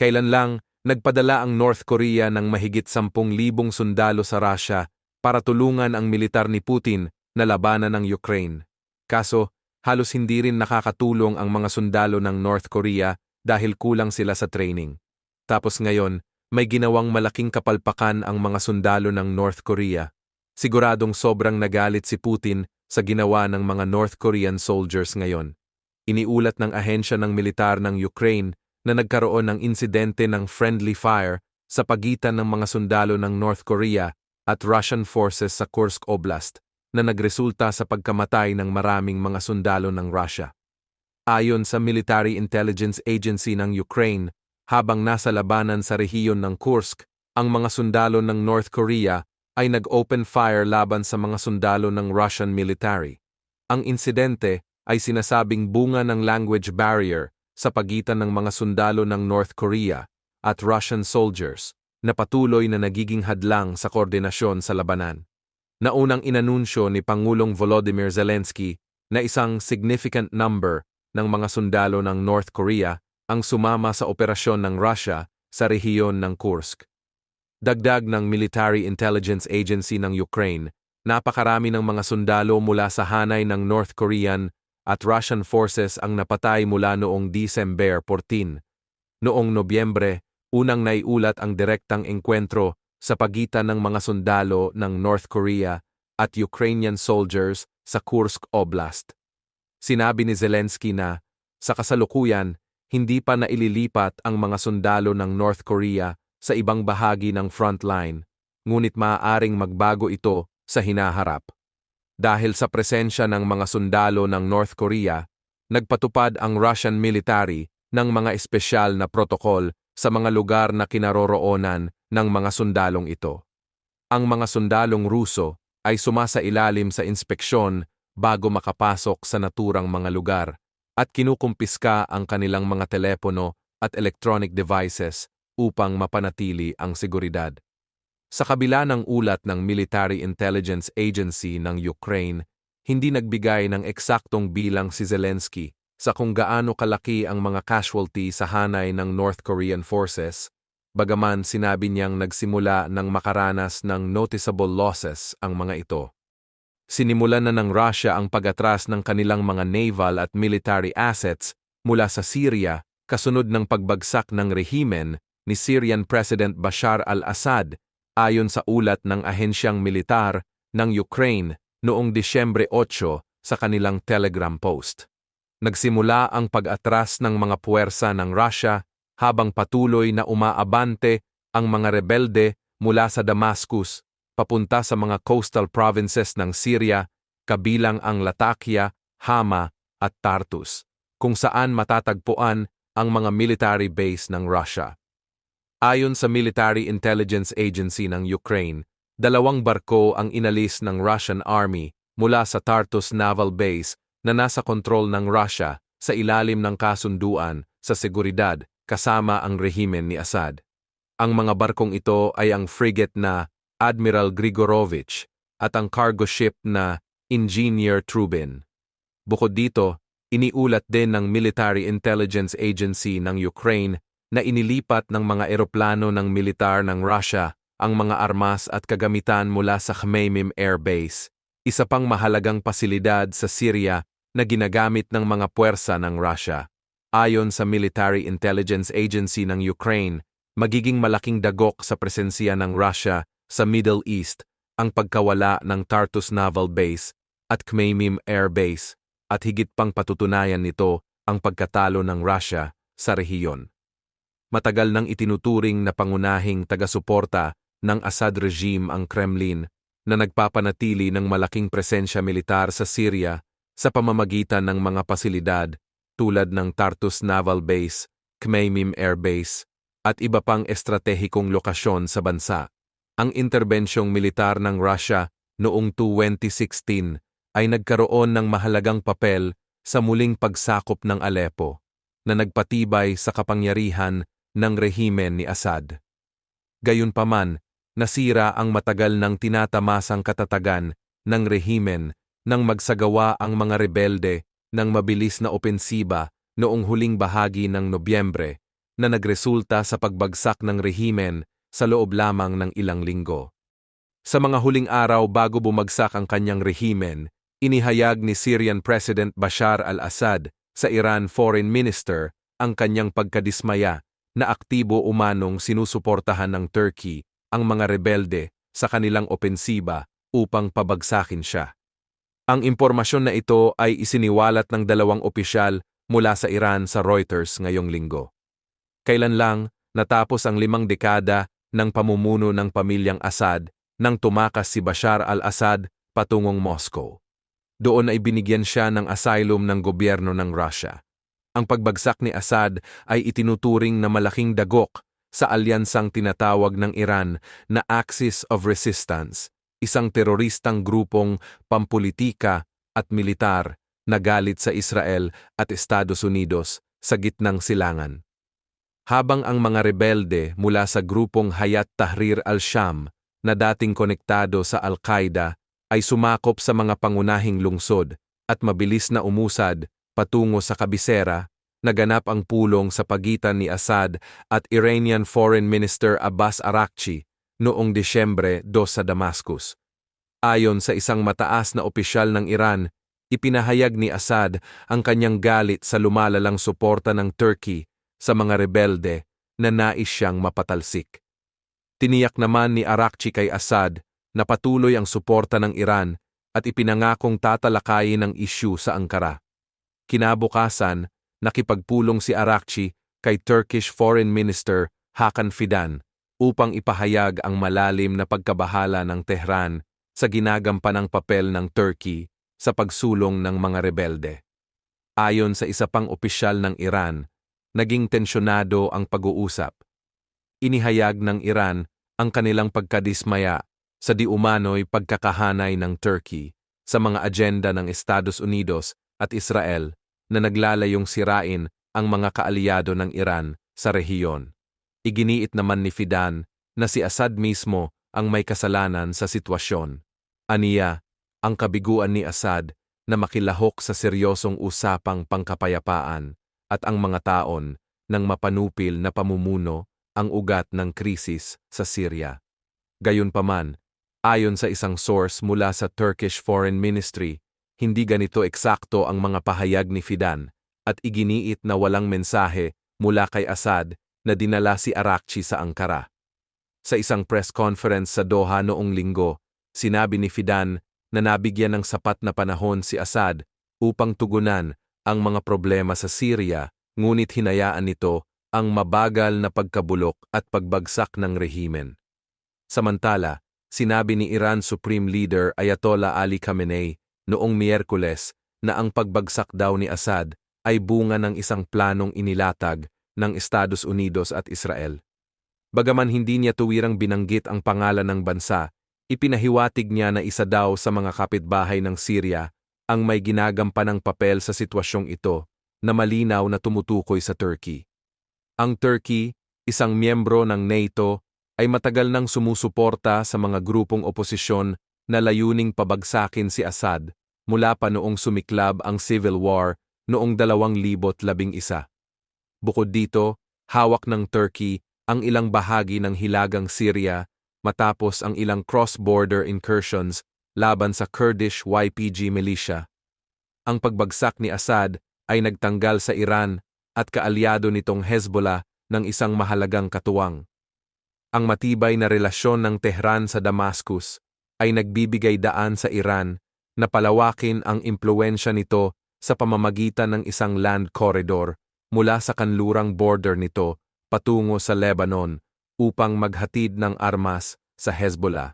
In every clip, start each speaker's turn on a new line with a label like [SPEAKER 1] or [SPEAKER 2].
[SPEAKER 1] Kailan lang, nagpadala ang North Korea ng mahigit 10,000 sundalo sa Russia para tulungan ang militar ni Putin na labanan ng Ukraine. Kaso, halos hindi rin nakakatulong ang mga sundalo ng North Korea dahil kulang sila sa training. Tapos ngayon, may ginawang malaking kapalpakan ang mga sundalo ng North Korea. Siguradong sobrang nagalit si Putin sa ginawa ng mga North Korean soldiers ngayon. Iniulat ng ahensya ng militar ng Ukraine na nagkaroon ng insidente ng friendly fire sa pagitan ng mga sundalo ng North Korea at Russian forces sa Kursk Oblast na nagresulta sa pagkamatay ng maraming mga sundalo ng Russia. Ayon sa Military Intelligence Agency ng Ukraine, habang nasa labanan sa rehiyon ng Kursk, ang mga sundalo ng North Korea ay nag-open fire laban sa mga sundalo ng Russian military. Ang insidente ay sinasabing bunga ng language barrier sa pagitan ng mga sundalo ng North Korea at Russian soldiers na patuloy na nagiging hadlang sa koordinasyon sa labanan. Naunang inanunsyo ni Pangulong Volodymyr Zelensky na isang significant number ng mga sundalo ng North Korea ang sumama sa operasyon ng Russia sa rehiyon ng Kursk. Dagdag ng Military Intelligence Agency ng Ukraine, napakarami ng mga sundalo mula sa hanay ng North Korean at Russian forces ang napatay mula noong December 14. Noong Nobyembre, unang naiulat ang direktang engkwentro sa pagitan ng mga sundalo ng North Korea at Ukrainian soldiers sa Kursk Oblast. Sinabi ni Zelensky na, sa kasalukuyan, hindi pa naililipat ang mga sundalo ng North Korea sa ibang bahagi ng frontline, ngunit maaaring magbago ito sa hinaharap. Dahil sa presensya ng mga sundalo ng North Korea, nagpatupad ang Russian military ng mga espesyal na protokol sa mga lugar na kinaroroonan ng mga sundalong ito. Ang mga sundalong Ruso ay sumasa ilalim sa inspeksyon bago makapasok sa naturang mga lugar at kinukumpiska ang kanilang mga telepono at electronic devices upang mapanatili ang seguridad. Sa kabila ng ulat ng Military Intelligence Agency ng Ukraine, hindi nagbigay ng eksaktong bilang si Zelensky sa kung gaano kalaki ang mga casualty sa hanay ng North Korean forces, bagaman sinabi niyang nagsimula ng makaranas ng noticeable losses ang mga ito. Sinimulan na ng Russia ang pag-atras ng kanilang mga naval at military assets mula sa Syria kasunod ng pagbagsak ng rehimen ni Syrian President Bashar al-Assad ayon sa ulat ng ahensyang militar ng Ukraine noong Disyembre 8 sa kanilang Telegram post. Nagsimula ang pag-atras ng mga puwersa ng Russia habang patuloy na umaabante ang mga rebelde mula sa Damascus papunta sa mga coastal provinces ng Syria kabilang ang Latakia, Hama at Tartus, kung saan matatagpuan ang mga military base ng Russia. Ayon sa Military Intelligence Agency ng Ukraine, dalawang barko ang inalis ng Russian Army mula sa Tartus Naval Base na nasa kontrol ng Russia sa ilalim ng kasunduan sa seguridad kasama ang rehimen ni Assad. Ang mga barkong ito ay ang frigate na Admiral Grigorovich at ang cargo ship na Engineer Trubin. Bukod dito, iniulat din ng Military Intelligence Agency ng Ukraine na inilipat ng mga eroplano ng militar ng Russia ang mga armas at kagamitan mula sa Khmeimim Air Base, isa pang mahalagang pasilidad sa Syria na ginagamit ng mga puwersa ng Russia. Ayon sa Military Intelligence Agency ng Ukraine, magiging malaking dagok sa presensya ng Russia sa Middle East ang pagkawala ng Tartus Naval Base at Khmeimim Air Base at higit pang patutunayan nito ang pagkatalo ng Russia sa rehiyon matagal nang itinuturing na pangunahing taga-suporta ng Assad regime ang Kremlin na nagpapanatili ng malaking presensya militar sa Syria sa pamamagitan ng mga pasilidad tulad ng Tartus Naval Base, Khmeimim Air Base, at iba pang estratehikong lokasyon sa bansa. Ang interbensyong militar ng Russia noong 2016 ay nagkaroon ng mahalagang papel sa muling pagsakop ng Aleppo, na nagpatibay sa kapangyarihan ng rehimen ni Assad. Gayunpaman, nasira ang matagal ng tinatamasang katatagan ng rehimen nang magsagawa ang mga rebelde ng mabilis na opensiba noong huling bahagi ng Nobyembre na nagresulta sa pagbagsak ng rehimen sa loob lamang ng ilang linggo. Sa mga huling araw bago bumagsak ang kanyang rehimen, inihayag ni Syrian President Bashar al-Assad sa Iran Foreign Minister ang kanyang pagkadismaya na aktibo umanong sinusuportahan ng Turkey ang mga rebelde sa kanilang opensiba upang pabagsakin siya. Ang impormasyon na ito ay isiniwalat ng dalawang opisyal mula sa Iran sa Reuters ngayong linggo. Kailan lang natapos ang limang dekada ng pamumuno ng pamilyang Assad nang tumakas si Bashar al-Assad patungong Moscow. Doon ay binigyan siya ng asylum ng gobyerno ng Russia. Ang pagbagsak ni Assad ay itinuturing na malaking dagok sa alyansang tinatawag ng Iran na Axis of Resistance, isang teroristang grupong pampolitika at militar na galit sa Israel at Estados Unidos sa gitnang silangan. Habang ang mga rebelde mula sa grupong Hayat Tahrir al-Sham na dating konektado sa Al-Qaeda ay sumakop sa mga pangunahing lungsod at mabilis na umusad patungo sa kabisera, naganap ang pulong sa pagitan ni Assad at Iranian Foreign Minister Abbas Arakchi noong Disyembre 2 sa Damascus. Ayon sa isang mataas na opisyal ng Iran, ipinahayag ni Assad ang kanyang galit sa lumalalang suporta ng Turkey sa mga rebelde na nais siyang mapatalsik. Tiniyak naman ni Arakchi kay Assad na patuloy ang suporta ng Iran at ipinangakong tatalakayin ang isyu sa Ankara. Kinabukasan, nakipagpulong si Arakchi kay Turkish Foreign Minister Hakan Fidan upang ipahayag ang malalim na pagkabahala ng Tehran sa ginagampanang papel ng Turkey sa pagsulong ng mga rebelde. Ayon sa isa pang opisyal ng Iran, naging tensyonado ang pag-uusap inihayag ng Iran ang kanilang pagkadismaya sa di umano'y pagkakahanay ng Turkey sa mga agenda ng Estados Unidos at Israel na naglalayong sirain ang mga kaalyado ng Iran sa rehiyon. Iginiit naman ni Fidan na si Assad mismo ang may kasalanan sa sitwasyon. Aniya, ang kabiguan ni Assad na makilahok sa seryosong usapang pangkapayapaan at ang mga taon ng mapanupil na pamumuno ang ugat ng krisis sa Syria. Gayunpaman, ayon sa isang source mula sa Turkish Foreign Ministry, hindi ganito eksakto ang mga pahayag ni Fidan at iginiit na walang mensahe mula kay Assad na dinala si Arakchi sa Ankara. Sa isang press conference sa Doha noong linggo, sinabi ni Fidan na nabigyan ng sapat na panahon si Assad upang tugunan ang mga problema sa Syria ngunit hinayaan nito ang mabagal na pagkabulok at pagbagsak ng rehimen. Samantala, sinabi ni Iran Supreme Leader Ayatollah Ali Khamenei noong Miyerkules na ang pagbagsak daw ni Assad ay bunga ng isang planong inilatag ng Estados Unidos at Israel. Bagaman hindi niya tuwirang binanggit ang pangalan ng bansa, ipinahiwatig niya na isa daw sa mga kapitbahay ng Syria ang may ginagampanang papel sa sitwasyong ito na malinaw na tumutukoy sa Turkey. Ang Turkey, isang miyembro ng NATO, ay matagal nang sumusuporta sa mga grupong oposisyon na layuning pabagsakin si Assad mula pa noong sumiklab ang civil war noong 2011. Bukod dito, hawak ng Turkey ang ilang bahagi ng hilagang Syria matapos ang ilang cross-border incursions laban sa Kurdish YPG militia. Ang pagbagsak ni Assad ay nagtanggal sa Iran at kaalyado nitong Hezbollah ng isang mahalagang katuwang. Ang matibay na relasyon ng Tehran sa Damascus ay nagbibigay daan sa Iran na palawakin ang impluensya nito sa pamamagitan ng isang land corridor mula sa kanlurang border nito patungo sa Lebanon upang maghatid ng armas sa Hezbollah.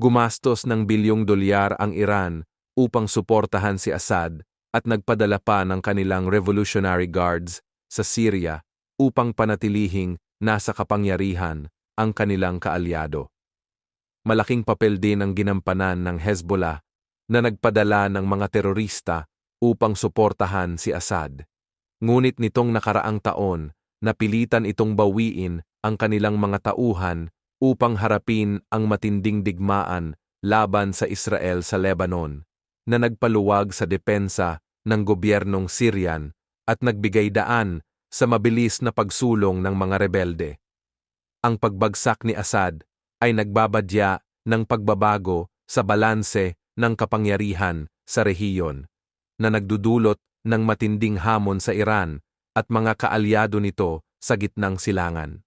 [SPEAKER 1] Gumastos ng bilyong dolyar ang Iran upang suportahan si Assad at nagpadala pa ng kanilang Revolutionary Guards sa Syria upang panatilihing nasa kapangyarihan ang kanilang kaalyado. Malaking papel din ang ginampanan ng Hezbollah na nagpadala ng mga terorista upang suportahan si Assad. Ngunit nitong nakaraang taon, napilitan itong bawiin ang kanilang mga tauhan upang harapin ang matinding digmaan laban sa Israel sa Lebanon na nagpaluwag sa depensa ng gobyernong Syrian at nagbigay daan sa mabilis na pagsulong ng mga rebelde. Ang pagbagsak ni Assad ay nagbabadya ng pagbabago sa balanse ng kapangyarihan sa rehiyon na nagdudulot ng matinding hamon sa Iran at mga kaalyado nito sa gitnang silangan.